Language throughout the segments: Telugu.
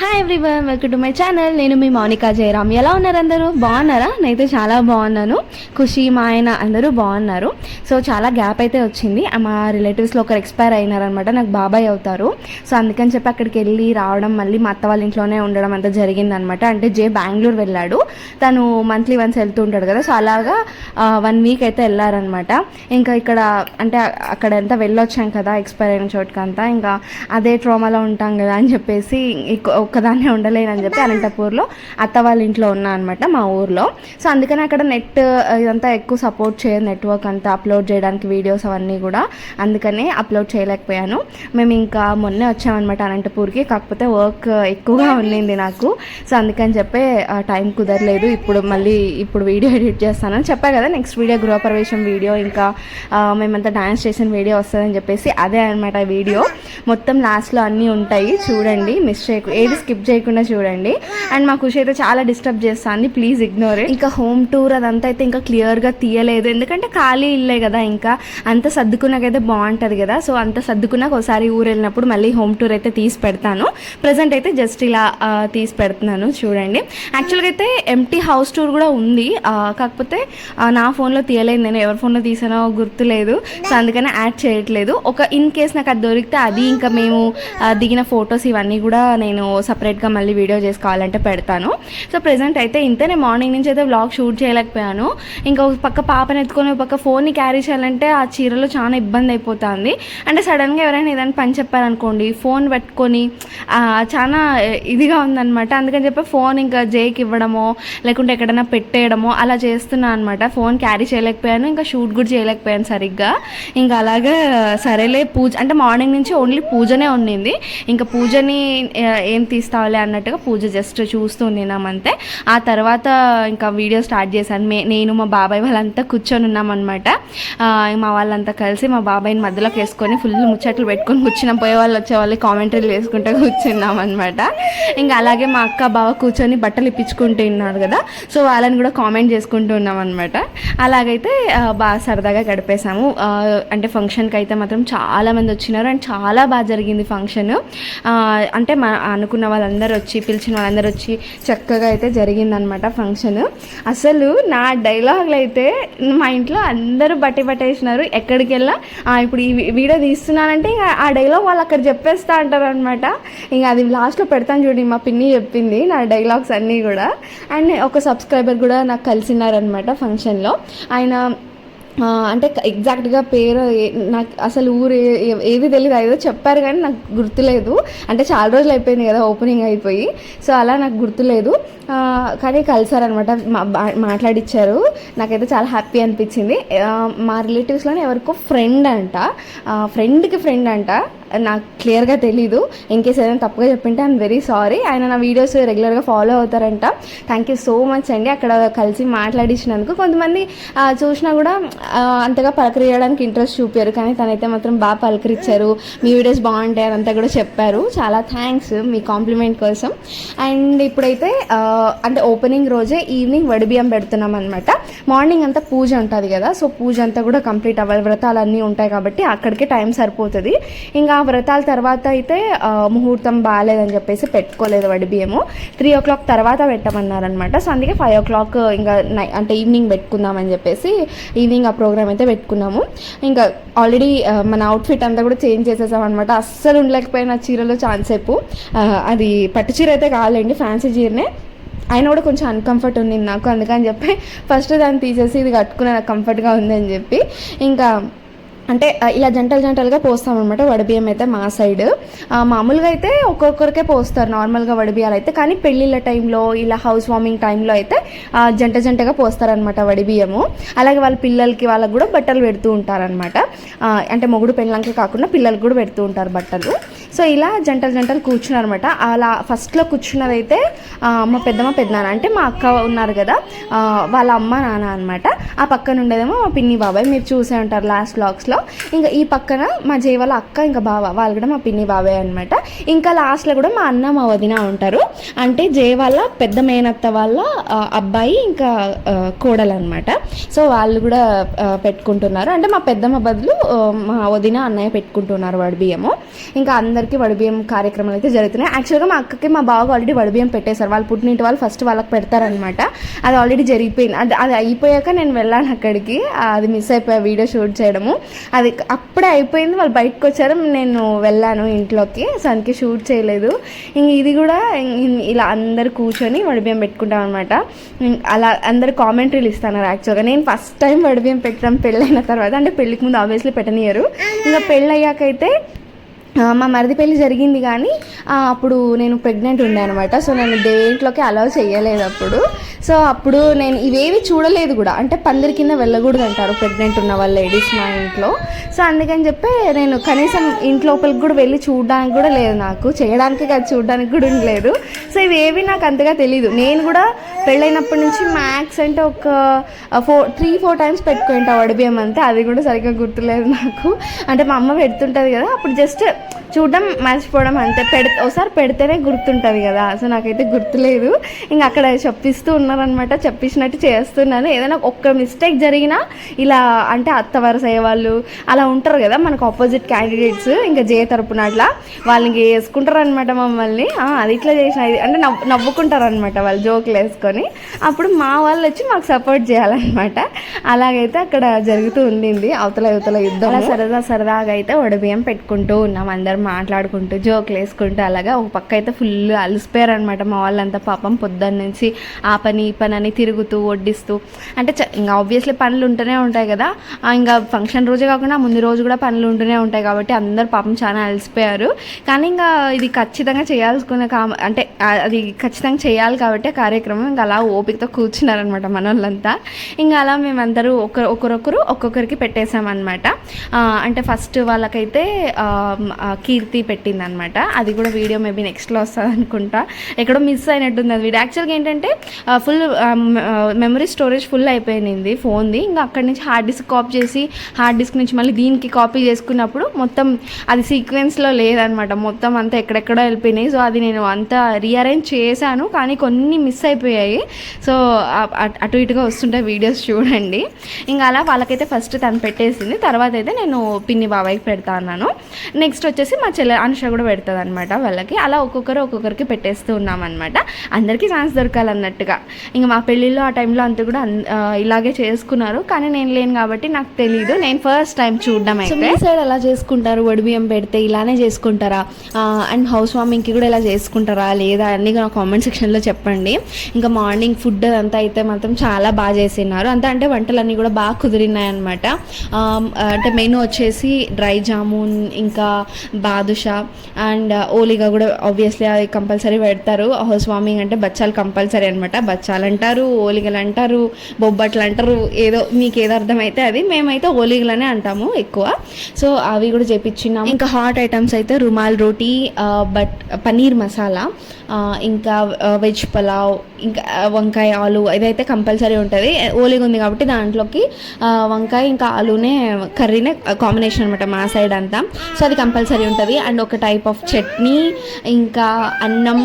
Hi everyone welcome to my channel నేను మీ మౌనికా జయరామ్. ఎలా ఉన్నారు అందరూ? బాగున్నారా? నేనైతే చాలా బాగున్నాను. ఖుషి మా ఆయన అందరూ బాగున్నారు. సో చాలా గ్యాప్ అయితే వచ్చింది. మా రిలేటివ్స్లో ఒకరు ఎక్స్పైర్ అయినారనమాట నాకు బాబాయ్ అవుతారు. సో అందుకని చెప్పి అక్కడికి వెళ్ళి రావడం మళ్ళీ మా అత్త వాళ్ళ ఇంట్లోనే ఉండడం అంతా జరిగిందనమాట అంటే జే బెంగళూరు వెళ్ళాడు. తను మంత్లీ వన్స్ వెళ్తూ ఉంటాడు కదా. సో అలాగా వన్ వీక్ అయితే వెళ్ళారనమాట ఇంకా ఇక్కడ అంటే అక్కడ అంతా వెళ్ళొచ్చాం కదా ఎక్స్పైర్ అయిన చోటుకంతా. ఇంకా అదే ట్రోమాలో ఉంటాం కదా అని చెప్పేసి ఒక్కదాన్నే ఉండలేనని చెప్పి అనంతపూర్లో అత్త వాళ్ళ ఇంట్లో ఉన్నా అనమాట మా ఊర్లో. సో అందుకని అక్కడ నెట్ ఇదంతా ఎక్కువ సపోర్ట్ చేయదు నెట్వర్క్ అంతా అప్లోడ్ చేయడానికి వీడియోస్ అవన్నీ కూడా అందుకనే అప్లోడ్ చేయలేకపోయాను. మేము ఇంకా మొన్నే వచ్చామన్నమాట అనంతపూర్కి కాకపోతే వర్క్ ఎక్కువగా ఉండింది నాకు. సో అందుకని చెప్పి టైం కుదరలేదు. ఇప్పుడు మళ్ళీ ఇప్పుడు వీడియో ఎడిట్ చేస్తానని చెప్పా కదా నెక్స్ట్ వీడియో గృహప్రవేశం వీడియో ఇంకా మేమంతా డాన్స్ చేసిన వీడియో వస్తుందని చెప్పేసి అదే అనమాట వీడియో. మొత్తం లాస్ట్లో అన్నీ ఉంటాయి చూడండి మిస్ చేయకు ఏది స్కిప్ చేయకుండా చూడండి. అండ్ మా ఖుషి అయితే చాలా డిస్టర్బ్ చేస్తాను ప్లీజ్ ఇగ్నోర్ ఇంకా హోమ్ టూర్ అదంతా అయితే ఇంకా క్లియర్గా తీయలేదు. ఎందుకంటే ఖాళీ ఇల్లే కదా ఇంకా. అంత సర్దుకున్నాకైతే బాగుంటుంది కదా. సో అంత సర్దుకున్నాక ఒకసారి ఊరు వెళ్ళినప్పుడు మళ్ళీ హోమ్ టూర్ అయితే తీసి పెడతాను. ప్రజెంట్ అయితే జస్ట్ ఇలా తీసి పెడుతున్నాను చూడండి. యాక్చువల్గా అయితే ఎంటీ హౌస్ టూర్ కూడా ఉంది. కాకపోతే నా ఫోన్లో తీయలేదు. నేను ఎవరి ఫోన్లో తీసానో గుర్తులేదు సో అందుకని యాడ్ చేయట్లేదు. ఒక ఇన్ కేస్ నాకు అది దొరికితే అది ఇంకా మేము దిగిన ఫొటోస్ ఇవన్నీ కూడా నేను సపరేట్గా మళ్ళీ వీడియో చేసుకోవాలంటే పెడతాను. సో ప్రెసెంట్ అయితే ఇంతే నేను మార్నింగ్ నుంచి అయితే వ్లాగ్ షూట్ చేయలేకపోయాను. ఇంకా ఒక పక్క పాపని ఎత్తుకొని ఒక పక్క ఫోన్ని క్యారీ చేయాలంటే ఆ చీరలో చాలా ఇబ్బంది అయిపోతుంది. అంటే సడన్గా ఎవరైనా ఏదైనా పని చెప్పారనుకోండి ఫోన్ పెట్టుకొని చాలా ఇదిగా ఉందన్నమాట. అందుకని చెప్పి ఫోన్ ఇంకా జేకి ఇవ్వడమో లేకుంటే ఎక్కడైనా పెట్టేయడమో అలా చేస్తున్నా అనమాట ఫోన్ క్యారీ చేయలేకపోయాను ఇంకా షూట్ కూడా చేయలేకపోయాను సరిగ్గా. ఇంకా అలాగే సరేలే పూజ అంటే మార్నింగ్ నుంచి ఓన్లీ పూజనే ఉండింది. ఇంకా పూజని ఏం ఏం తీస్తావులే అన్నట్టుగా పూజ జస్ట్ చూస్తూ ఉన్నామంతే ఆ తర్వాత ఇంకా వీడియో స్టార్ట్ చేశాను. మే నేను మా బాబాయ్ వాళ్ళంతా కూర్చొని ఉన్నామన్నమాట. మా వాళ్ళంతా కలిసి మా బాబాయ్ని మధ్యలోకి వేసుకొని ఫుల్ ముచ్చట్లు పెట్టుకొని కూర్చున్నాం. పోయే వాళ్ళు వచ్చేవాళ్ళు కామెంటరీలు వేసుకుంటూ కూర్చున్నాం అనమాట ఇంకా అలాగే మా అక్క బావ కూర్చొని బట్టలు ఇప్పించుకుంటూ ఉన్నారు కదా. సో వాళ్ళని కూడా కామెంట్ చేసుకుంటూ ఉన్నాం అనమాట అలాగైతే బాగా సరదాగా గడిపేశాము. అంటే ఫంక్షన్కి అయితే మాత్రం చాలామంది వచ్చినారు. అండ్ చాలా బాగా జరిగింది ఫంక్షన్. అంటే మా అనుకున్న వాళ్ళందరూ వచ్చి పిలిచిన వాళ్ళందరూ వచ్చి చక్కగా అయితే జరిగిందనమాట ఫంక్షన్. అసలు నా డైలాగులు అయితే మా ఇంట్లో అందరూ బట్టి పట్టేసినారు. ఎక్కడికి వెళ్ళా "ఆ, ఇప్పుడు ఈ వీ- వీడియో తీస్తున్నానంటే ఇంకా ఆ డైలాగ్ వాళ్ళు అక్కడ చెప్పేస్తా అంటారు అనమాట ఇంకా అది లాస్ట్లో పెడతాను చూడండి మా పిన్ని చెప్పింది నా డైలాగ్స్ అన్నీ కూడా. అండ్ ఒక సబ్స్క్రైబర్ కూడా నాకు కలిసినారనమాట ఫంక్షన్లో. ఆయన అంటే ఎగ్జాక్ట్గా పేరు ఏ- నాకు అసలు ఊరు ఏది తెలియదు ఏదో చెప్పారు కానీ నాకు గుర్తులేదు. అంటే చాలా రోజులు అయిపోయింది కదా ఓపెనింగ్ అయిపోయి. సో అలా నాకు గుర్తులేదు. కానీ కలిసారనమాట మా బా- మాట్లాడిచ్చారు. నాకైతే చాలా హ్యాపీ అనిపించింది. మా రిలేటివ్స్లోనే ఎవరికో ఫ్రెండ్ అంట. ఫ్రెండ్కి ఫ్రెండ్ అంట. నాకు క్లియర్గా తెలీదు. ఇన్ కేస్ ఏదైనా తప్పుగా చెప్పింటే ఐఎమ్ వెరీ సారీ ఆయన నా వీడియోస్ రెగ్యులర్గా ఫాలో అవుతారంట. థ్యాంక్ యూ సో మచ్ అండి. అక్కడ కలిసి మాట్లాడించినందుకు కొంతమంది చూసినా కూడా అంతగా పలకరియడానికి ఇంట్రెస్ట్ చూపారు. కానీ తనైతే మాత్రం బాగా పలకరించారు. మీ వీడియోస్ బాగుంటాయి అని అంతా కూడా చెప్పారు. చాలా థ్యాంక్స్ మీ కాంప్లిమెంట్ కోసం. అండ్ ఇప్పుడైతే అంటే ఓపెనింగ్ రోజే ఈవినింగ్ వడిబియ్యం పెడుతున్నాం అనమాట మార్నింగ్ అంతా పూజ ఉంటుంది కదా. సో పూజ అంతా కూడా కంప్లీట్ అవ్వాలి. వ్రతాలు అన్నీ ఉంటాయి కాబట్టి అక్కడికే టైం సరిపోతుంది. ఇంకా వ్రతాల తర్వాత అయితే ముహూర్తం బాగాలేదని చెప్పేసి పెట్టుకోలేదు వడి బియ్యము. త్రీ ఓ క్లాక్ తర్వాత పెట్టమన్నారనమాట సో అందుకే ఫైవ్ ఓ క్లాక్ ఇంకా నై అంటే ఈవినింగ్ పెట్టుకుందామని చెప్పేసి ఈవినింగ్ ఆ ప్రోగ్రామ్ అయితే పెట్టుకున్నాము. ఇంకా ఆల్రెడీ మన అవుట్ఫిట్ అంతా కూడా చేంజ్ చేసేసాం అనమాట అస్సలు ఉండలేకపోయిన చీరలో ఛాన్స్ సేపు. అది పట్టు చీర అయితే కావాలండి ఫ్యాన్సీ చీరనే. ఆయన కూడా కొంచెం అన్కంఫర్ట్ ఉంది నాకు. అందుకని చెప్పి ఫస్ట్ దాన్ని తీసేసి ఇది కట్టుకునే నాకు కంఫర్ట్గా ఉందని చెప్పి. ఇంకా అంటే ఇలా జంటలు జంటలుగా పోస్తామన్నమాట వడబియ్యం అయితే మా సైడ్. మామూలుగా అయితే ఒక్కొక్కరికే పోస్తారు నార్మల్గా వడబియ్యాలు అయితే. కానీ పెళ్ళిళ్ళ టైంలో ఇలా హౌస్ వార్మింగ్ టైంలో అయితే జంట జంటగా పోస్తారనమాట వడిబియ్యము అలాగే వాళ్ళ పిల్లలకి వాళ్ళకి కూడా బట్టలు పెడుతూ ఉంటారనమాట అంటే మొగుడు పెళ్ళంకే కాకుండా పిల్లలకి కూడా పెడుతూ ఉంటారు బట్టలు. సో ఇలా జంటలు జంటలు కూర్చున్నారనమాట అలా ఫస్ట్లో కూర్చున్నదైతే మా పెద్దమ్మ పెద్దనాన్న అంటే మా అక్క ఉన్నారు కదా వాళ్ళ అమ్మ నాన్న అనమాట ఆ పక్కన ఉండేదేమో మా పిన్ని బాబాయ్. మీరు చూసే ఉంటారు లాస్ట్ బ్లాగ్స్లో. ఇంకా ఈ పక్కన మా జయ వాళ్ళ అక్క ఇంకా బావ వాళ్ళు కూడా మా పిన్ని బాబాయ్ అనమాట ఇంకా లాస్ట్లో కూడా మా అన్న మా వదిన ఉంటారు. అంటే జయ వాళ్ళ పెద్ద మేనత్త వాళ్ళ అబ్బాయి ఇంకా కోడలు అనమాట సో వాళ్ళు కూడా పెట్టుకుంటున్నారు. అంటే మా పెద్దమ్మ బదులు మా వదిన అన్నయ్య పెట్టుకుంటున్నారు వడిబియ్యము ఇంకా అందరికీ వడిబియ్యం కార్యక్రమాలు అయితే జరుగుతున్నాయి. యాక్చువల్గా మా అక్కకి మా బావకు ఆల్రెడీ వడిబియ్యం పెట్టేశారు. వాళ్ళు పుట్టినింటి వాళ్ళు ఫస్ట్ వాళ్ళకి పెడతారనమాట అది ఆల్రెడీ జరిగిపోయింది. అది అది అయిపోయాక నేను వెళ్ళాను అక్కడికి. అది మిస్ అయిపోయా వీడియో షూట్ చేయడము. అది అప్పుడే అయిపోయింది. వాళ్ళు బయటకు వచ్చారు. నేను వెళ్ళాను ఇంట్లోకి. సో అందుకే షూట్ చేయలేదు. ఇంక ఇది కూడా ఇలా అందరు కూర్చొని వడిబియ్యం పెట్టుకుంటాం అనమాట అలా అందరు కామెంటరీలు ఇస్తున్నారు యాక్చువల్గా. నేను ఫస్ట్ టైం వడిబియ్యం పెట్టడం పెళ్ళైన తర్వాత అంటే పెళ్ళికి ముందు ఆబ్వియస్లీ పెట్టనియరు. ఇంకా పెళ్ళయ్యాకైతే మా మరిది పెళ్ళి జరిగింది కానీ అప్పుడు నేను ప్రెగ్నెంట్ ఉండే అనమాట సో నేను దేంట్లోకి అలౌ చేయలేదు అప్పుడు. సో అప్పుడు నేను ఇవేవి చూడలేదు కూడా. అంటే పందిరి కింద వెళ్ళకూడదు అంటారు ప్రెగ్నెంట్ ఉన్న వాళ్ళ లేడీస్ మా ఇంట్లో. సో అందుకని చెప్పి నేను కనీసం ఇంట్లోపలికి కూడా వెళ్ళి చూడడానికి కూడా లేదు నాకు. చేయడానికి కాదు చూడడానికి కూడా ఉండలేదు సో ఇవేవి నాకు అంతగా తెలియదు నేను కూడా పెళ్ళైనప్పటి నుంచి మ్యాక్స్ అంటే ఒక ఫోర్ త్రీ ఫోర్ టైమ్స్ పెట్టుకుంటా. వడిబియ్యం అంతే. అది కూడా సరిగ్గా గుర్తులేదు నాకు. అంటే మా అమ్మ పెడుతుంటుంది కదా అప్పుడు జస్ట్ చూడడం మర్చిపోవడం అంతే. పెడితే ఒకసారి పెడితేనే గుర్తుంటుంది కదా. సో నాకైతే గుర్తులేదు. ఇంకా అక్కడ చెప్పిస్తూ ఉన్నారనమాట చెప్పించినట్టు చేస్తున్నాను. ఏదైనా ఒక్క మిస్టేక్ జరిగినా ఇలా అంటే అత్త వరుస అయ్యే వాళ్ళు అలా ఉంటారు కదా మనకు ఆపోజిట్ క్యాండిడేట్స్ ఇంకా జే తరపున అట్లా వాళ్ళకి వేసుకుంటారు అనమాట మమ్మల్ని అది ఇట్లా చేసిన. అంటే నవ్వు నవ్వుకుంటారు అనమాట వాళ్ళు జోకులు వేసుకొని. అప్పుడు మా వాళ్ళు వచ్చి మాకు సపోర్ట్ చేయాలన్నమాట. అలాగైతే అక్కడ జరుగుతూ ఉండింది. అవతల అవతల యుద్ధం సరదా సరదాగా అయితే వడబియ్యం పెట్టుకుంటూ ఉన్నాం. అందరం మాట్లాడుకుంటూ జోకులు వేసుకుంటూ అలాగా ఒక పక్క అయితే ఫుల్ అలసిపోయారనమాట మా వాళ్ళంతా పాపం పొద్దున్న నుంచి ఆ పని ఈ పని అని తిరుగుతూ వడ్డిస్తూ. అంటే చ- ఇంకా ఆబ్వియస్లీ పనులు ఉంటూనే ఉంటాయి కదా. ఇంకా ఫంక్షన్ రోజే కాకుండా ముందు రోజు కూడా పనులు ఉంటూనే ఉంటాయి కాబట్టి అందరు పాపం చాలా అలసిపోయారు. కానీ ఇంకా ఇది ఖచ్చితంగా చేయాల్సుకున్న కా అంటే అది ఖచ్చితంగా చేయాలి కాబట్టి కార్యక్రమం ఇంకా అలా ఓపికతో కూర్చున్నారనమాట మన వాళ్ళంతా. ఇంకా అలా మేమందరూ ఒకరు ఒకరొకరు ఒక్కొక్కరికి పెట్టేశామన్నమాట. అంటే ఫస్ట్ వాళ్ళకైతే కీర్తి పెట్టింది అనమాట అది కూడా వీడియో మేబీ నెక్స్ట్లో వస్తుంది అనుకుంటా ఎక్కడో మిస్ అయినట్టుంది అది వీడియో. యాక్చువల్గా ఏంటంటే ఫుల్ మెమరీ స్టోరేజ్ ఫుల్ అయిపోయింది ఫోన్ది. ఇంకా అక్కడి నుంచి హార్డ్ డిస్క్ కాపీ చేసి హార్డ్ డిస్క్ నుంచి మళ్ళీ దీనికి కాపీ చేసుకున్నప్పుడు మొత్తం అది సీక్వెన్స్లో లేదనమాట. మొత్తం అంతా ఎక్కడెక్కడో వెళ్ళిపోయినాయి. సో అది నేను అంతా రీఅరేంజ్ చేశాను. కానీ కొన్ని మిస్ అయిపోయాయి. సో అటు ఇటుగా వస్తుంటే వీడియోస్ చూడండి. ఇంకా అలా వాళ్ళకైతే ఫస్ట్ తను పెట్టేసింది. తర్వాత అయితే నేను పిన్ని బాబాయ్కి పెడతా అన్నాను. నెక్స్ట్ వచ్చేసి మా చెల్లె అనుష కూడా పెడుతుంది అనమాట వాళ్ళకి. అలా ఒక్కొక్కరు ఒక్కొక్కరికి పెట్టేస్తూ ఉన్నాం అనమాట అందరికీ ఛాన్స్ దొరకాలన్నట్టుగా. ఇంకా మా పెళ్ళిళ్ళు ఆ టైంలో అంతా కూడా ఇలాగే చేసుకున్నారు. కానీ నేను లేను కాబట్టి నాకు తెలియదు నేను ఫస్ట్ టైం చూడడం అయితే. సైడ్ ఎలా చేసుకుంటారు? వడిబియ్యం పెడితే ఇలానే చేసుకుంటారా? అండ్ హౌస్ వార్మింగ్కి కూడా ఇలా చేసుకుంటారా? లేదా అన్ని నా కామెంట్ సెక్షన్లో చెప్పండి. ఇంకా మార్నింగ్ ఫుడ్ అదంతా అయితే మాత్రం చాలా బాగా చేసినారు. అంతా అంటే వంటలన్నీ కూడా బాగా కుదిరినాయి అనమాట అంటే మెనూ వచ్చేసి డ్రై జామున్ ఇంకా బాదుషా అండ్ ఓలిగా కూడా ఆబ్వియస్లీ అది కంపల్సరీ పెడతారు. హౌస్ వార్మింగ్ అంటే బచ్చాలు కంపల్సరీ అనమాట బచ్చాలు అంటారు ఓలిగలు అంటారు బొబ్బట్లు అంటారు ఏదో మీకు ఏదో అర్థమైతే అది. మేమైతే ఓలిగలనే అంటాము ఎక్కువ. సో అవి కూడా చేపించినాము ఇంకా హాట్ ఐటమ్స్ అయితే రుమాల్ రోటీ బట్ పన్నీర్ మసాలా. ఇంకా వెజ్ పలావ్ ఇంకా వంకాయ ఆలు ఇదైతే కంపల్సరీ ఉంటుంది. ఓలిగా ఉంది కాబట్టి దాంట్లోకి వంకాయ ఇంకా ఆలునే కర్రీనే కాంబినేషన్ అనమాట మా సైడ్ అంతా. సో అది కంపల్సరీ ఉంటుంది. అండ్ ఒక టైప్ ఆఫ్ చట్నీ ఇంకా అన్నం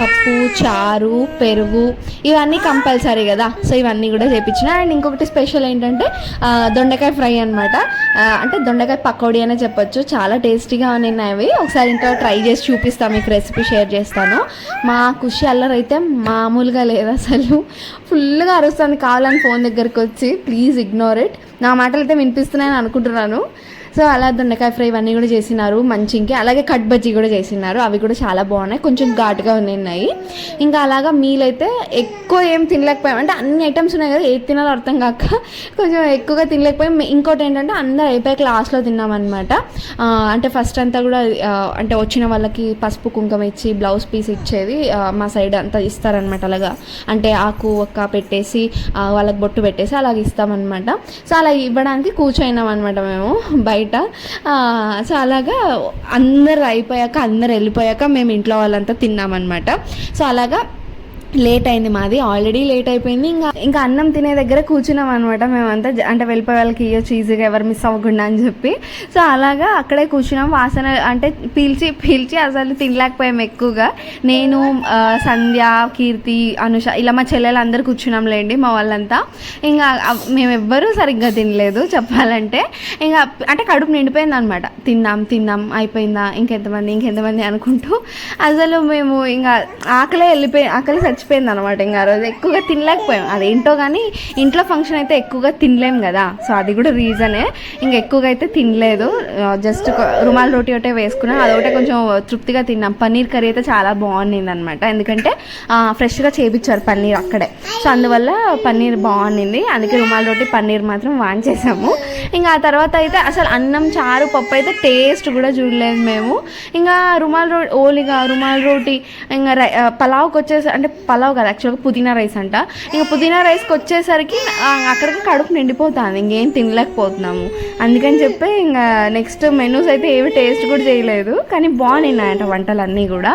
పప్పు చారు పెరుగు ఇవన్నీ కంపల్సరీ కదా. సో ఇవన్నీ కూడా చేపించిన. అండ్ ఇంకొకటి స్పెషల్ ఏంటంటే దొండకాయ ఫ్రై అనమాట అంటే దొండకాయ పకోడీ అనే చెప్పొచ్చు. చాలా టేస్టీగా ఉన్నాయి అవి. ఒకసారి ఇంకా ట్రై చేసి చూపిస్తాను మీకు రెసిపీ షేర్ చేస్తాను. మా ఖుషి అల్లరైతే మామూలుగా లేదు అసలు. ఫుల్గా అరుస్తుంది కావాలని ఫోన్ దగ్గరికి వచ్చి. Please ignore it. నా మాటలు అయితే వినిపిస్తున్నాయని అనుకుంటున్నాను. సో అలా దొండకాయ ఫ్రై ఇవన్నీ కూడా చేసినారు మంచి ఇంకా అలాగే కట్ బజ్జీ కూడా చేసినారు. అవి కూడా చాలా బాగున్నాయి. కొంచెం ఘాటుగా ఉన్నాయి. ఇంకా అలాగా మీల్ అయితే ఎక్కువ ఏం తినలేకపోయాం. అంటే అన్ని ఐటమ్స్ ఉన్నాయి కదా ఏది తినాలో అర్థం కాక కొంచెం ఎక్కువగా తినలేకపోయాం. ఇంకోటి ఏంటంటే అందరూ అయిపోయాక లాస్ట్లో తిన్నామన్నమాట. అంటే ఫస్ట్ అంతా కూడా అంటే వచ్చిన వాళ్ళకి పసుపు కుంకుమ ఇచ్చి బ్లౌజ్ పీస్ ఇచ్చేది మా సైడ్ అంతా ఇస్తారనమాట అలాగా. అంటే ఆకు ఒక్క పెట్టేసి వాళ్ళకి బొట్టు పెట్టేసి అలాగ ఇస్తామన్నమాట. సో అలా ఇవ్వడానికి కూర్చోయినాం అనమాట మేము బయట. బయట. సో అలాగా అందరు అయిపోయాక అందరు వెళ్ళిపోయాక మేము ఇంట్లో వాళ్ళంతా తిన్నామన్నమాట. సో అలాగా లేట్ అయింది మాది ఆల్రెడీ లేట్ అయిపోయింది. ఇంకా ఇంకా అన్నం తినే దగ్గర కూర్చున్నాం అనమాట మేమంతా. అంటే వెళ్ళిపోయే వాళ్ళకి ఇవ్వచ్చు ఈజీగా ఎవరు మిస్ అవ్వకుండా అని చెప్పి. సో అలాగా అక్కడే కూర్చున్నాం. వాసన అంటే పీల్చి పీల్చి అసలు తినలేకపోయాం ఎక్కువగా. నేను సంధ్య కీర్తి అనుష ఇలా మా చెల్లెలు అందరు కూర్చున్నాం లేండి మా వాళ్ళంతా. ఇంకా మేము ఎవ్వరూ సరిగ్గా తినలేదు చెప్పాలంటే. ఇంకా అంటే కడుపు నిండిపోయింది అనమాట తిన్నాం తిన్నాం అయిపోయిందా ఇంకెంతమంది ఇంకెంతమంది అనుకుంటూ. అసలు మేము ఇంకా ఆకలే వెళ్ళిపోయి ఆకలి చచ్చిపోయింది అనమాట ఇంకా ఆ రోజు ఎక్కువగా తినలేకపోయాం. అదేంటో కానీ ఇంట్లో ఫంక్షన్ అయితే ఎక్కువగా తినలేం కదా. సో అది కూడా రీజనే ఇంకా ఎక్కువగా అయితే తినలేదు. జస్ట్ రుమాల్ రోటీ ఒకటే వేసుకున్నాం. అదొకటే కొంచెం తృప్తిగా తిన్నాం. పన్నీర్ కర్రీ అయితే చాలా బాగుండింది అనమాట ఎందుకంటే ఫ్రెష్గా చేపించారు పన్నీర్ అక్కడే. సో అందువల్ల పన్నీర్ బాగుండింది. అందుకే రుమాల్ రోటీ పన్నీర్ మాత్రం వాన్ చేసాము ఇంకా ఆ తర్వాత అయితే అసలు అన్నం చారు పప్పు అయితే టేస్ట్ కూడా చూడలేదు మేము. ఇంకా రుమాల్ రో ఓలిగా రుమాల్ రోటీ ఇంకా పలావ్కి వచ్చేసి అంటే పలావ్ కదా యాక్చువల్గా పుదీనా రైస్ అంట. ఇంకా పుదీనా రైస్కి వచ్చేసరికి అక్కడికి కడుపు నిండిపోతుంది ఇంకేం తినలేకపోతున్నాము. అందుకని చెప్పి ఇంకా నెక్స్ట్ మెనూస్ అయితే ఏవి టేస్ట్ కూడా చేయలేదు. కానీ బాగున్నాయంట వంటలు అన్నీ కూడా.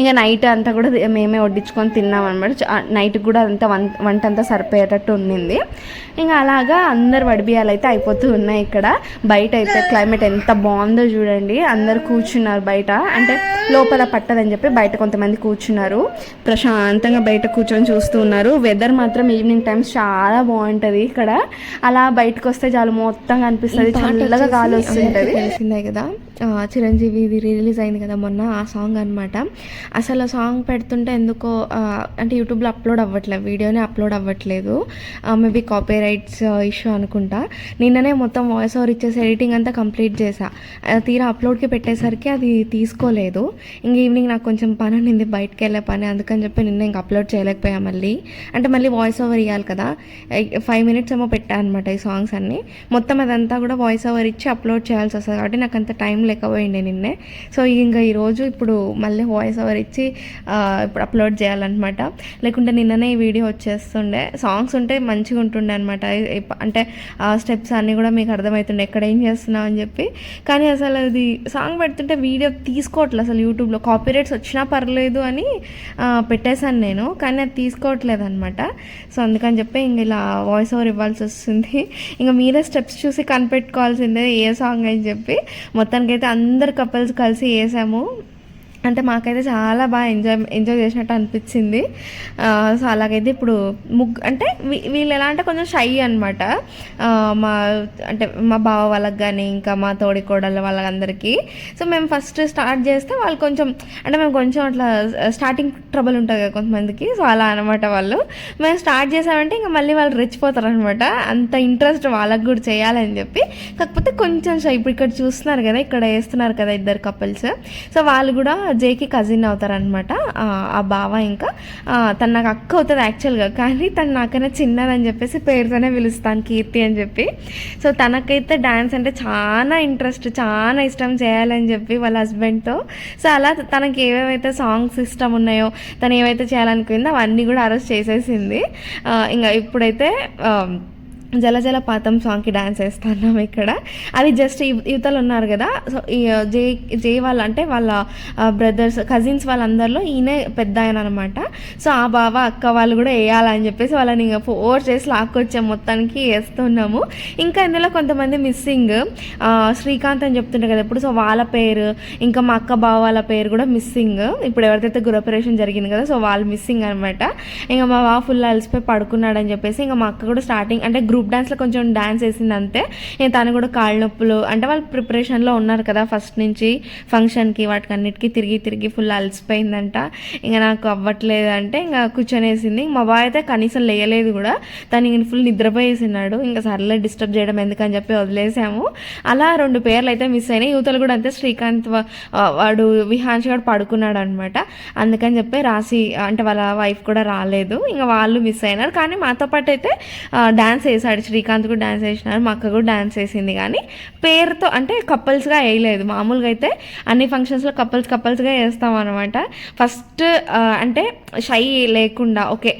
ఇంకా నైట్ అంతా కూడా మేమే వడ్డించుకొని తిన్నాం అనమాట నైట్ కూడా అంతా వం వంట అంతా సరిపోయేటట్టు ఉండింది. ఇంకా అలాగా అందరు వడిబియాలు అయితే అయిపోతూ ఉన్నాయి ఇక్కడ. బయట అయితే క్లైమేట్ ఎంత బాగుందో చూడండి. అందరు కూర్చున్నారు బయట. అంటే లోపల పట్టదని చెప్పి బయట కొంతమంది కూర్చున్నారు. ప్రశాంతంగా బయట కూర్చొని చూస్తూ ఉన్నారు. వెదర్ మాత్రం ఈవినింగ్ టైమ్స్ చాలా బాగుంటుంది ఇక్కడ. అలా బయటకు వస్తే చాలు మొత్తం కనిపిస్తుంది. చల్లగా గాలి వస్తుంటుంది. తెలిసిందే కదా. చిరంజీవి ఇది రిలీజ్ అయింది కదా మొన్న ఆ సాంగ్ అనమాట అసలు ఆ సాంగ్ పెడుతుంటే ఎందుకో అంటే యూట్యూబ్లో అప్లోడ్ అవ్వట్లేదు. వీడియోనే అప్లోడ్ అవ్వట్లేదు. మేబీ కాపీ రైట్స్ ఇష్యూ అనుకుంటా. నిన్ననే మొత్తం వాయిస్ ఓవర్ ఇచ్చేసి ఎడిటింగ్ అంతా కంప్లీట్ చేసా తీరా అప్లోడ్కి పెట్టేసరికి అది తీసుకోలేదు. ఇంక ఈవినింగ్ నాకు కొంచెం పని ఉండింది. బయటకు వెళ్ళే పని. అందుకని చెప్పి నిన్న ఇంక అప్లోడ్ చేయలేకపోయా మళ్ళీ. అంటే మళ్ళీ వాయిస్ ఓవర్ ఇవ్వాలి కదా. ఫైవ్ మినిట్స్ ఏమో పెట్టా అనమాట ఈ సాంగ్స్ అన్నీ. మొత్తం అదంతా కూడా వాయిస్ ఓవర్ ఇచ్చి అప్లోడ్ చేయాల్సి వస్తుంది కాబట్టి నాకు అంత టైం లేకపోయిండే నిన్నే. సో ఇంకా ఈరోజు ఇప్పుడు మళ్ళీ వాయిస్ ఓవర్ ఇచ్చి ఇప్పుడు అప్లోడ్ చేయాలన్నమాట. లేకుంటే నిన్ననే ఈ వీడియో వచ్చేస్తుండే. సాంగ్స్ ఉంటే మంచిగా ఉంటుండే అనమాట అంటే ఆ స్టెప్స్ అన్నీ కూడా మీకు అర్థమవుతుండే. ఎక్కడ ఏం చేస్తున్నావు అని చెప్పి. కానీ అసలు అది సాంగ్ పెడుతుంటే వీడియో తీసుకోవట్లేదు అసలు యూట్యూబ్లో కాపీరేట్స్ వచ్చినా పర్లేదు అని పెట్టేశాను నేను. కానీ అది తీసుకోవట్లేదు అనమాట సో అందుకని చెప్పి ఇంక ఇలా వాయిస్ ఓవర్ ఇవ్వాల్సి వస్తుంది. ఇంకా మీరే స్టెప్స్ చూసి కనిపెట్టుకోవాల్సిందే ఏ సాంగ్ అని చెప్పి. మొత్తానికైతే అందరు కపుల్స్ కలిసి వేసాము. అంటే మాకైతే చాలా బాగా ఎంజాయ్ ఎంజాయ్ చేసినట్టు అనిపించింది. సో అలాగైతే ఇప్పుడు ముగ్గు అంటే వీ- వీళ్ళు ఎలా అంటే కొంచెం షై అనమాట మా అంటే మా బావ వాళ్ళకి కానీ ఇంకా మా తోడి కోడళ్ళ వాళ్ళందరికీ. సో మేము ఫస్ట్ స్టార్ట్ చేస్తే వాళ్ళు కొంచెం అంటే మేము కొంచెం అట్లా స్టార్టింగ్ ట్రబుల్ ఉంటుంది కదా కొంతమందికి. సో అలా అనమాట వాళ్ళు. మేము స్టార్ట్ చేసామంటే ఇంకా మళ్ళీ వాళ్ళు రెచ్చిపోతారు అనమాట అంత ఇంట్రెస్ట్ వాళ్ళకి కూడా చేయాలని చెప్పి. కాకపోతే కొంచెం షై ఇప్పుడు ఇక్కడ చూస్తున్నారు కదా ఇక్కడ వేస్తున్నారు కదా ఇద్దరు కపుల్స్. సో వాళ్ళు కూడా జేకి కజిన్ అవుతారనమాట ఆ బావ ఇంకా. తను నాకు అక్క అవుతుంది యాక్చువల్గా కానీ తను నాకైనా చిన్నదని చెప్పేసి పేరుతోనే పిలుస్తాను కీర్తి అని చెప్పి. సో తనకైతే డ్యాన్స్ అంటే చాలా ఇంట్రెస్ట్ చాలా ఇష్టం చేయాలని చెప్పి వాళ్ళ హస్బెండ్తో సో అలా తనకి ఏవేవైతే సాంగ్స్ ఇష్టం ఉన్నాయో తను ఏవైతే చేయాలనుకుందో అవన్నీ కూడా అరెస్ట్ చేసేసింది. ఇంకా ఇప్పుడైతే జలజలపాతం పాతం సాంగ్కి డ్యాన్స్ వేస్తున్నాం ఇక్కడ. అది జస్ట్ యువతలు ఉన్నారు కదా. సో ఈ జే జే వాళ్ళ అంటే వాళ్ళ బ్రదర్స్ కజిన్స్ వాళ్ళందరిలో ఈయనే పెద్ద ఆయన అనమాట సో ఆ బావ అక్క వాళ్ళు కూడా వేయాలని చెప్పేసి వాళ్ళని ఇంకా ఫోర్ చేసి లాక్కొచ్చాం. మొత్తానికి వేస్తున్నాము. ఇంకా ఇందులో కొంతమంది మిస్సింగ్ శ్రీకాంత్ అని చెప్తుంటారు కదా ఇప్పుడు. సో వాళ్ళ పేరు ఇంకా మా అక్క బావ వాళ్ళ పేరు కూడా మిస్సింగ్. ఇప్పుడు ఎవరికైతే గురపరేషన్ జరిగింది కదా సో వాళ్ళు మిస్సింగ్ అనమాట ఇంకా మా బావ ఫుల్ అలసిపోయి పడుకున్నాడని చెప్పేసి ఇంకా మా అక్క కూడా స్టార్టింగ్ అంటే గ్రూప్ గ్రూప్ డాన్స్లో కొంచెం డాన్స్ వేసింది అంతే తను కూడా కాళ్ళ నొప్పులు అంటే వాళ్ళు ప్రిపరేషన్లో ఉన్నారు కదా ఫస్ట్ నుంచి ఫంక్షన్కి వాటికి అన్నిటికీ తిరిగి తిరిగి ఫుల్ అలసిపోయిందంట. ఇంకా నాకు అవ్వట్లేదు అంటే ఇంకా కూర్చొనేసింది. మా బావ అయితే కనీసం లేయలేదు కూడా. తను ఇంక ఫుల్ నిద్రపోయేసినాడు ఇంకా సర్లే డిస్టర్బ్ చేయడం ఎందుకని చెప్పి వదిలేసాము. అలా రెండు పేర్లు అయితే మిస్ అయినాయి. యువతలు కూడా అంతే. శ్రీకాంత్ వాడు విహాన్స్ కూడా పడుకున్నాడు అనమాట అందుకని చెప్పి రాసి అంటే వాళ్ళ వైఫ్ కూడా రాలేదు. ఇంకా వాళ్ళు మిస్ అయినారు. కానీ మాతో పాటు అయితే డాన్స్ వేసారు వేసాడు శ్రీకాంత్ కూడా డ్యాన్స్ వేసినారు మా అక్క కూడా డ్యాన్స్ వేసింది కానీ పేరుతో అంటే కపుల్స్గా వేయలేదు. మామూలుగా అయితే అన్ని ఫంక్షన్స్లో కపుల్స్ కపుల్స్గా వేస్తాం అనమాట ఫస్ట్ అంటే షై లేకుండా ఓకే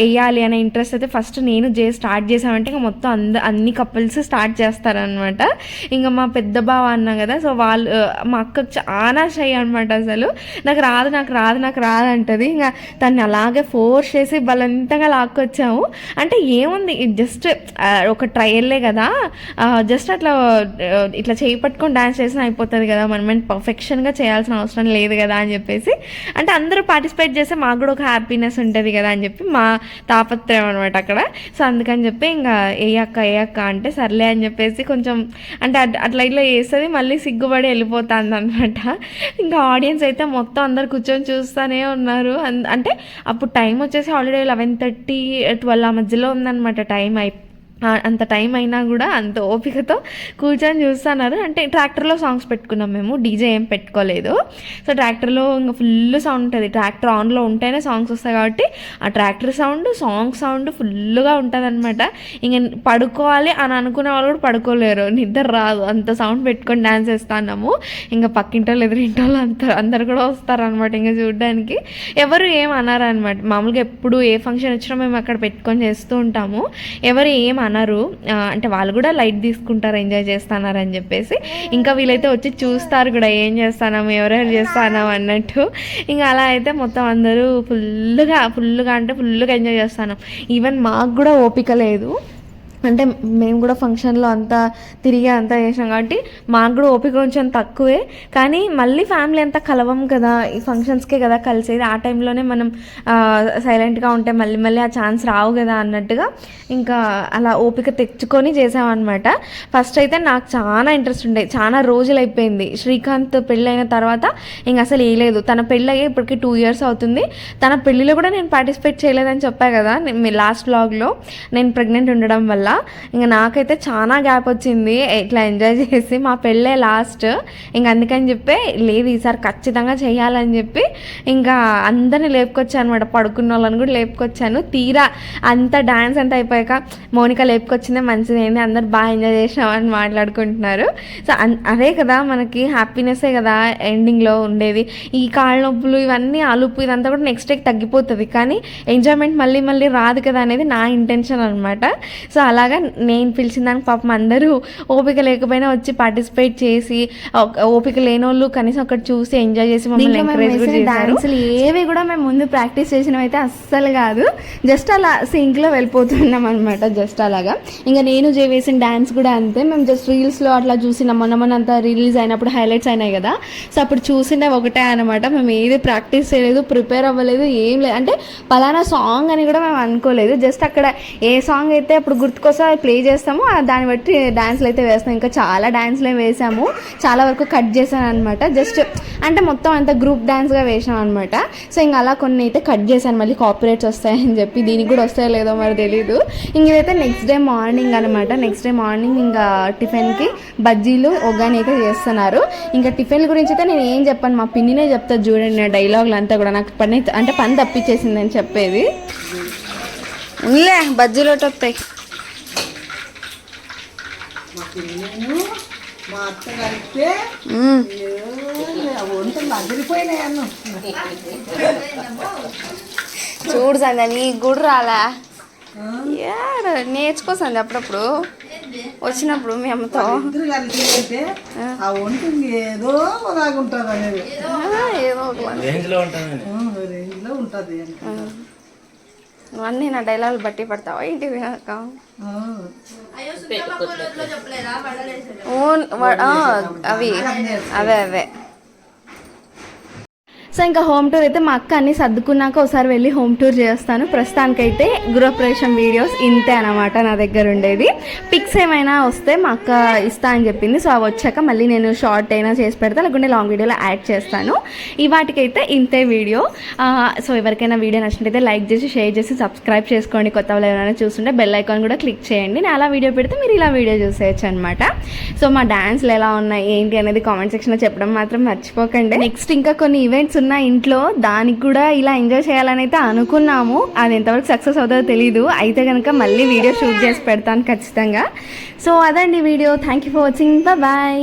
వేయాలి అనే ఇంట్రెస్ట్ అయితే ఫస్ట్ నేను చే స్టార్ట్ చేసామంటే ఇంకా మొత్తం అంద అన్ని కపుల్స్ స్టార్ట్ చేస్తారనమాట ఇంకా మా పెద్ద బావ అన్నా కదా సో వాళ్ళు మా అక్కకు చాలా షై అనమాట అసలు. నాకు రాదు నాకు రాదు నాకు రాదు అంటది. ఇంకా తను అలాగే ఫోర్స్ చేసి బలంతంగా లాక్కొచ్చాము. అంటే ఏముంది జస్ట్ ఒక ట్రయల్లే కదా. జస్ట్ అట్లా ఇట్లా చేయి పట్టుకొని డాన్స్ చేసిన అయిపోతుంది కదా. మనం పర్ఫెక్షన్గా చేయాల్సిన అవసరం లేదు కదా అని చెప్పేసి. అంటే అందరూ పార్టిసిపేట్ చేస్తే మాకు కూడా ఒక హ్యాపీనెస్ ఉంటుంది కదా అని చెప్పి మా తాపత్రయం అనమాట అక్కడ. సో అందుకని చెప్పి ఇంకా ఏ అక్క ఏ అక్క అంటే సర్లే అని చెప్పేసి కొంచెం అంటే అట్లా ఇట్లా చేస్తుంది. మళ్ళీ సిగ్గుపడి వెళ్ళిపోతుంది అనమాట ఇంకా ఆడియన్స్ అయితే మొత్తం అందరు కూర్చొని చూస్తూనే ఉన్నారు. అంటే అప్పుడు టైం వచ్చేసి ఆల్రెడీ లెవెన్ థర్టీ ట్వెల్వ్ ఆ మధ్యలో ఉందన్నమాట టైం అయి అంత టైం అయినా కూడా అంత ఓపికతో కూర్చొని చూస్తున్నారు. అంటే ట్రాక్టర్లో సాంగ్స్ పెట్టుకున్నాం మేము. డీజే ఏం పెట్టుకోలేదు. సో ట్రాక్టర్లో ఇంకా ఫుల్ సౌండ్ ఉంటుంది. ట్రాక్టర్ ఆన్లో ఉంటేనే సాంగ్స్ వస్తాయి కాబట్టి ఆ ట్రాక్టర్ సౌండ్ సాంగ్ సౌండ్ ఫుల్గా ఉంటుంది అనమాట ఇంకా పడుకోవాలి అని అనుకునే వాళ్ళు కూడా పడుకోలేరు. నిద్ర రాదు. అంత సౌండ్ పెట్టుకొని డ్యాన్స్ వేస్తున్నాము ఇంకా పక్కింటి వాళ్ళు ఎదురింటి వాళ్ళు అంత అందరు కూడా వస్తారనమాట ఇంకా చూడడానికి. ఎవరు ఏం అన్నారు అనమాట మామూలుగా ఎప్పుడు ఏ ఫంక్షన్ వచ్చినా మేము అక్కడ పెట్టుకొని చేస్తూ ఉంటాము. ఎవరు ఏం అనరు. అంటే వాళ్ళు కూడా లైట్ తీసుకుంటారు ఎంజాయ్ చేస్తున్నారు అని చెప్పేసి. ఇంకా వీళ్ళైతే వచ్చి చూస్తారు కూడా ఏం చేస్తాము ఎవరెవరు చేస్తాను అన్నట్టు. ఇంకా అలా అయితే మొత్తం అందరూ ఫుల్గా ఫుల్గా అంటే ఫుల్గా ఎంజాయ్ చేస్తాను. ఈవెన్ మాకు కూడా ఓపిక లేదు. అంటే మేము కూడా ఫంక్షన్లో అంతా తిరిగి అంతా చేసాం కాబట్టి మాకు కూడా ఓపిక కొంచెం తక్కువే. కానీ మళ్ళీ ఫ్యామిలీ అంతా కలవం కదా ఈ ఫంక్షన్స్కే కదా కలిసేది. ఆ టైంలోనే మనం సైలెంట్గా ఉంటే మళ్ళీ మళ్ళీ ఆ ఛాన్స్ రావు కదా అన్నట్టుగా ఇంకా అలా ఓపిక తెచ్చుకొని చేసామన్నమాట. ఫస్ట్ అయితే నాకు చాలా ఇంట్రెస్ట్ ఉండే. చాలా రోజులు అయిపోయింది. శ్రీకాంత్ పెళ్ళైన తర్వాత ఇంక అసలు వేయలేదు తన పెళ్ళి అయ్యే ఇప్పటికి టూ ఇయర్స్ అవుతుంది. తన పెళ్ళిలో కూడా నేను పార్టిసిపేట్ చేయలేదని చెప్పా కదా మీ లాస్ట్ బ్లాగ్లో నేను ప్రెగ్నెంట్ ఉండడం వల్ల. ఇంకా నాకైతే చాలా గ్యాప్ వచ్చింది. ఇట్లా ఎంజాయ్ చేసి మా పెళ్ళే లాస్ట్. ఇంక అందుకని చెప్పి లేదు ఈసారి ఖచ్చితంగా చేయాలని చెప్పి ఇంకా అందరిని లేపుకొచ్చాను అనమాట పడుకున్న వాళ్ళని కూడా లేపుకొచ్చాను. తీరా అంత డాన్స్ అంతా అయిపోయాక మౌనిక లేపుకొచ్చిందే మంచిదేంది అందరు బాగా ఎంజాయ్ చేసినామని మాట్లాడుకుంటున్నారు. సో అన్- అదే కదా మనకి హ్యాపీనెస్సే కదా ఎండింగ్లో ఉండేది. ఈ కాళ్ళ నొప్పులు ఇవన్నీ అలుపు ఇదంతా కూడా నెక్స్ట్ డేకి తగ్గిపోతుంది. కానీ ఎంజాయ్మెంట్ మళ్ళీ మళ్ళీ రాదు కదా అనేది నా ఇంటెన్షన్ అనమాట సో అలాగా నేను పిలిచిన దానికి పాపం అందరూ ఓపిక లేకపోయినా వచ్చి పార్టిసిపేట్ చేసి ఓపిక లేని వాళ్ళు కనీసం అక్కడ చూసి ఎంజాయ్ చేసి మమ్మల్ని ఎంకరేజ్ డాన్సులు ఏవి కూడా మేము ముందు ప్రాక్టీస్ చేసినవి అయితే అస్సలు కాదు. జస్ట్ అలా సింక్లో వెళ్ళిపోతున్నాం అనమాట జస్ట్ అలాగా. ఇంకా నేను జే వేసిన డాన్స్ కూడా అంతే. మేము జస్ట్ రీల్స్లో అట్లా చూసినాం. మొన్న మొన్న అంతా రిలీజ్ అయినప్పుడు హైలైట్స్ అయినాయి కదా. సో అప్పుడు చూసిండే ఒకటే అనమాట మేము ఏది ప్రాక్టీస్ చేయలేదు ప్రిపేర్ అవ్వలేదు ఏం లేదు. అంటే పలానా సాంగ్ అని కూడా మేము అనుకోలేదు. జస్ట్ అక్కడ ఏ సాంగ్ అయితే అప్పుడు గుర్తుకొస్తే అది ప్లే చేస్తాము దాన్ని బట్టి డాన్స్లు అయితే వేస్తాం. ఇంకా చాలా డ్యాన్స్లే వేసాము. చాలా వరకు కట్ చేశాను అనమాట జస్ట్ అంటే మొత్తం అంత గ్రూప్ డాన్స్గా వేసాం అనమాట సో ఇంకా అలా కొన్ని అయితే కట్ చేశాను. మళ్ళీ కాపీరేట్స్ వస్తాయని చెప్పి దీనికి కూడా వస్తాయో లేదో మరి తెలీదు. ఇంక ఇదైతే నెక్స్ట్ డే మార్నింగ్ అనమాట నెక్స్ట్ డే మార్నింగ్ ఇంకా టిఫిన్కి బజ్జీలు ఒగ్గాని అయితే చేస్తున్నారు. ఇంకా టిఫిన్ గురించి అయితే నేను ఏం చెప్పాను మా పిన్నినే చెప్తా చూడండి నా డైలాగులు అంతా కూడా. నాకు పని అంటే పని తప్పించేసిందని చెప్పేది. లే బజ్జీలో ఒకటి మా అత్త చూడు సందా నీకు కూడా రాలా? యాడ నేర్చుకో సంది అప్పుడప్పుడు. వచ్చినప్పుడు మీ అమ్మతో. ఆ. ఏదో అనేది ఏదో ఒక రేంజ్లో ఉంటది. నువ్వన్నీ నా డైలాగులు బట్టి పడతావా? ఏంటి వినాక అవి అవే అవే. సో ఇంకా హోమ్ టూర్ అయితే మా అక్క అన్ని సర్దుకున్నాక ఒకసారి వెళ్ళి హోమ్ టూర్ చేస్తాను. ప్రస్తుతానికైతే గృహప్రవేశం వీడియోస్ ఇంతే అనమాట నా దగ్గర ఉండేది. పిక్స్ ఏమైనా వస్తే మా అక్క ఇస్తా అని చెప్పింది. సో అవి వచ్చాక మళ్ళీ నేను షార్ట్ అయినా చేసి పెడతా లేకుంటే లాంగ్ వీడియోలో యాడ్ చేస్తాను. ఈ వాటికైతే ఇంతే వీడియో. సో ఎవరికైనా వీడియో నచ్చినట్టయితే లైక్ చేసి షేర్ చేసి సబ్స్క్రైబ్ చేసుకోండి. కొత్త వాళ్ళు ఎవరైనా చూస్తుంటే బెల్ ఐకాన్ కూడా క్లిక్ చేయండి. నేను అలా వీడియో పెడితే మీరు ఇలా వీడియో చూసేయచ్చు అనమాట సో మా డ్యాన్స్లు ఎలా ఉన్నాయి ఏంటి అనేది కామెంట్ సెక్షన్లో చెప్పడం మాత్రం మర్చిపోకండి. నెక్స్ట్ ఇంకా కొన్ని ఈవెంట్స్ ఉన్నాయి ఉన్న ఇంట్లో దానికి కూడా ఇలా ఎంజాయ్ చేయాలని అయితే అనుకున్నాము. అది ఎంతవరకు సక్సెస్ అవుతుందో తెలీదు. అయితే కనుక మళ్ళీ వీడియో షూట్ చేసి పెడతాను ఖచ్చితంగా. సో అదండి video. Thank you for watching bye